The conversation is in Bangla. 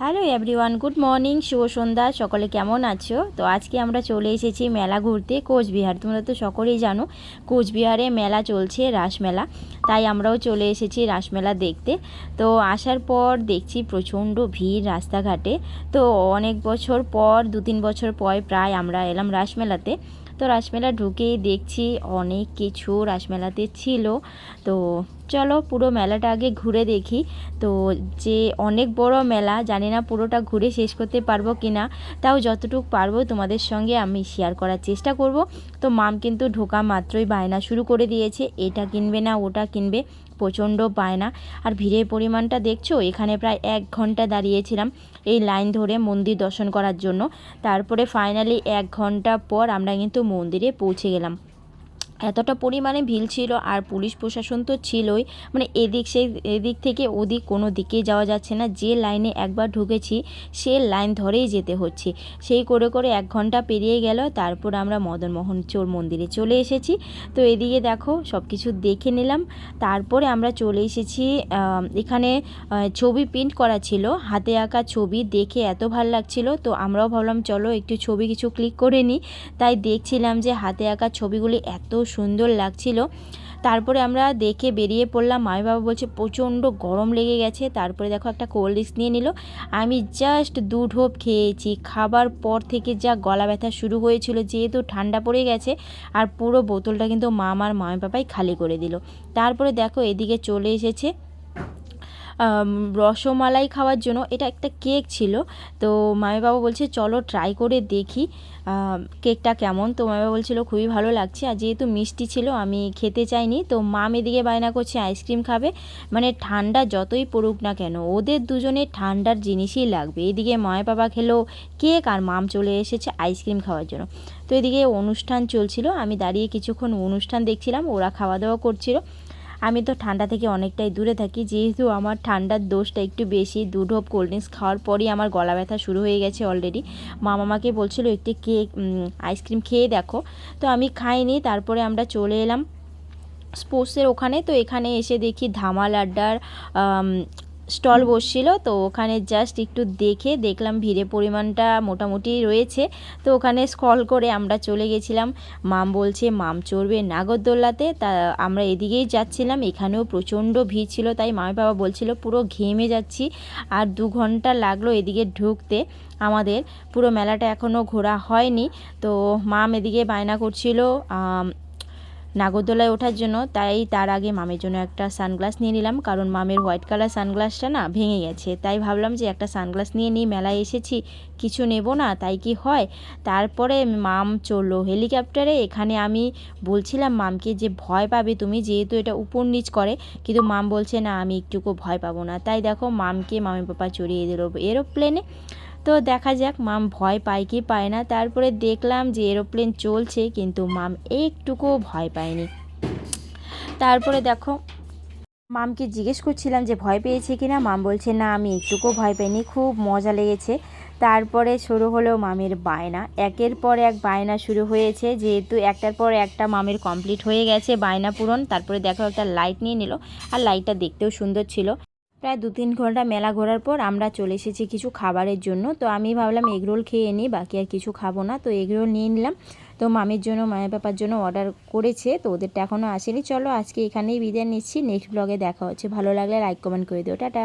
হ্যালো এভরিওয়ান গুড মর্নিং শুভ সন্ধ্যা, সকলে কেমন আছো? তো আজকে আমরা চলে এসেছি মেলা ঘুরতে, কোচবিহার। তোমরা তো সকলেই জানো, কোচবিহারে মেলা চলছে রাসমেলা তাই আমরাও চলে এসেছি রাসমেলা দেখতে। তো আসার পর দেখছি প্রচণ্ড ভিড় রাস্তাঘাটে। তো অনেক বছর পর দু তিন বছর পর প্রায় আমরা এলাম রাসমেলাতে তো রাসমেলা ঢুকেই দেখছি অনেক কিছু রাসমেলাতে ছিল। তো চলো পুরো মেলাটা আগে ঘুরে দেখি। তো যে অনেক বড় মেলা, জানি না পুরোটা ঘুরে শেষ করতে পারব কি না তাও যতটুকু পারব তোমাদের সঙ্গে আমি শেয়ার করার চেষ্টা করব। তো মাম কিন্তু ঢোকা মাত্রই বায়না শুরু করে দিয়েছে, এটা কিনবে না, ওটা কিনবে, প্রচণ্ড বায়না। আর ভিড়ের পরিমাণটা দেখছ? এখানে প্রায় এক ঘণ্টা দাঁড়িয়েছিলাম এই লাইন ধরে মন্দির দর্শন করার জন্য। তারপরে ফাইনালি এক ঘণ্টা পর আমরা কিন্তু মন্দিরে পৌঁছে গেলাম। এতটা পরিমাণে ভিড় ছিল আর পুলিশ প্রশাসন তো ছিলই। মানে এদিক সেই, এদিক থেকে ওদিক কোনো দিকেই যাওয়া যাচ্ছে না। যে লাইনে একবার ঢুকেছি, সে লাইন ধরেই যেতে হচ্ছে। সেই করে করে এক ঘণ্টা পেরিয়ে গেল। তারপর আমরা মদনমোহন চোর মন্দিরে চলে এসেছি। তো এদিকে দেখো সব কিছু দেখে নিলাম। তারপরে আমরা চলে এসেছি এখানে ছবি প্রিন্ট করা ছিল। হাতে আঁকা ছবি দেখে এত ভালো লাগছিল। তো আমরাও ভাবলাম, চলো একটু ছবি কিছু ক্লিক করে নিই। তাই দেখছিলাম যে হাতে আঁকা ছবিগুলি এত সুন্দর লাগছিল। তারপরে আমরা দেখে বেরিয়ে পড়লাম। মামি বাবা বলছে, প্রচণ্ড গরম লেগে গেছে। তারপরে দেখো একটা কোল্ড ড্রিঙ্কস নিয়ে নিল। আমি জাস্ট দু ঢোপ খেয়েছি। খাবার পর থেকে যা গলা ব্যথা শুরু হয়েছিল, যেহেতু ঠান্ডা পড়ে গেছে, আর পুরো বোতলটা কিন্তু মা আমার মামি বাবাই খালি করে দিল। তারপরে দেখো এদিকে চলে এসেছে। রসমালাই খাওয়ার জন্য এটা একটা কেক ছিল। তো মামি বাবা বলছে, চলো ট্রাই করে দেখি কেকটা কেমন? তো মামি বাবা বলছিল, খুবই ভালো লাগছে। আর যেহেতু মিষ্টি ছিল, আমি খেতে চাইনি। তো মাম এদিকে বায়না করছে, আইসক্রিম খাবে? মানে ঠান্ডা যতই পড়ুক না কেন, ওদের দুজনে ঠান্ডার জিনিসই লাগবে। এদিকে মায়ের বাবা খেলো কেক, আর মাম চলে এসেছে আইসক্রিম খাওয়ার জন্য। তো এদিকে অনুষ্ঠান চলছিল, আমি দাঁড়িয়ে কিছুক্ষণ অনুষ্ঠান দেখছিলাম, ওরা খাওয়া দাওয়া করছিল। আমি তো ঠান্ডা থেকে অনেকটাই দূরে থাকি। যেহেতু আমার ঠান্ডার দোষটা একটু বেশি দু ঢোপ কোল্ড ড্রিঙ্কস খাওয়ার পরই আমার গলা ব্যথা শুরু হয়ে গেছে অলরেডি মা মামাকে বলছিল, একটি কেক আইসক্রিম খেয়ে দেখো। তো আমি খাইনি, তারপরে আমরা চলে এলাম। স্পোর্টসের ওখানে, তো এখানে এসে দেখি ধামাল আড্ডার স্টল বসছিল, তো ওখানে জাস্ট একটু দেখে দেখলাম ভিড়ের পরিমাণটা মোটামুটি রয়েছে। তো ওখানে স্ক্রল করে আমরা চলে গেছিলাম। মাম বলছে, মাম চড়বে নাগরদোল্লাতে। তা আমরা এদিকেই যাচ্ছিলাম, এখানেও প্রচণ্ড ভিড় ছিল, তাই মামি বাবা বলছিল, পুরো ঘেমে যাচ্ছি। আর দু ঘণ্টা লাগল এদিকে ঢুকতে। আমাদের পুরো মেলাটা এখনও ঘোরা হয়নি, তো মাম এদিকে বায়না করছিল নাগরদোলায় ওঠার জন্য, তাই তার আগে মামের জন্য একটা সানগ্লাস নিয়ে নিলাম। কারণ মামের হোয়াইট কালার সানগ্লাসটা না ভেঙে গেছে। তাই ভাবলাম যে একটা সানগ্লাস নিয়ে নিই, মেলায় এসেছি, কিছু নেব না, তাই কি হয়? তারপরে মাম চলল হেলিকপ্টারে। এখানে আমি বলছিলাম, মামকে যে ভয় পাবে তুমি, যেহেতু এটা উপর নিচ করে। কিন্তু মাম বলছে, না, আমি একটুকু ভয় পাবো না। তাই দেখো, মামকে মামি পাপা চড়িয়ে দিল এরোপ্লেনে। তো দেখা যাক, মাম ভয় পায় কি পায় না। তারপরে দেখলাম যে এরোপ্লেন চলছে, কিন্তু মাম একটুকুও ভয় পায়নি। তারপরে দেখো, মামকে জিজ্ঞেস করছিলাম যে ভয় পেয়েছে কি না? মাম বলছে, না, আমি একটুকুও ভয় পাইনি, খুব মজা লেগেছে। তারপরে শুরু হলো মামের বায়না। একের পর এক বায়না শুরু হয়েছে, যেহেতু একটার পর একটা মামের কমপ্লিট হয়ে গেছে, বায়না পূরণ। তারপরে দেখো একটা লাইট নিয়ে নিল, আর লাইটটা দেখতেও সুন্দর ছিল। প্রায় দু তিন ঘণ্টা মেলা ঘোরার পর আমরা চলে এসেছি কিছু খাবারের জন্য। তো আমি ভাবলাম এগরোল খেয়ে নিই, বাকি আর কিছু খাব না। তো এগরোল নিয়ে নিলাম। তো মামির জন্য, মায়ের পাপার জন্য অর্ডার করেছে, তো ওদেরটা এখনও আসেনি। চলো আজকে এখানেই বিদায় নিচ্ছি। নেক্সট ব্লগে দেখা হচ্ছে। ভালো লাগলে লাইক কমেন্ট করে দিও। টাটা।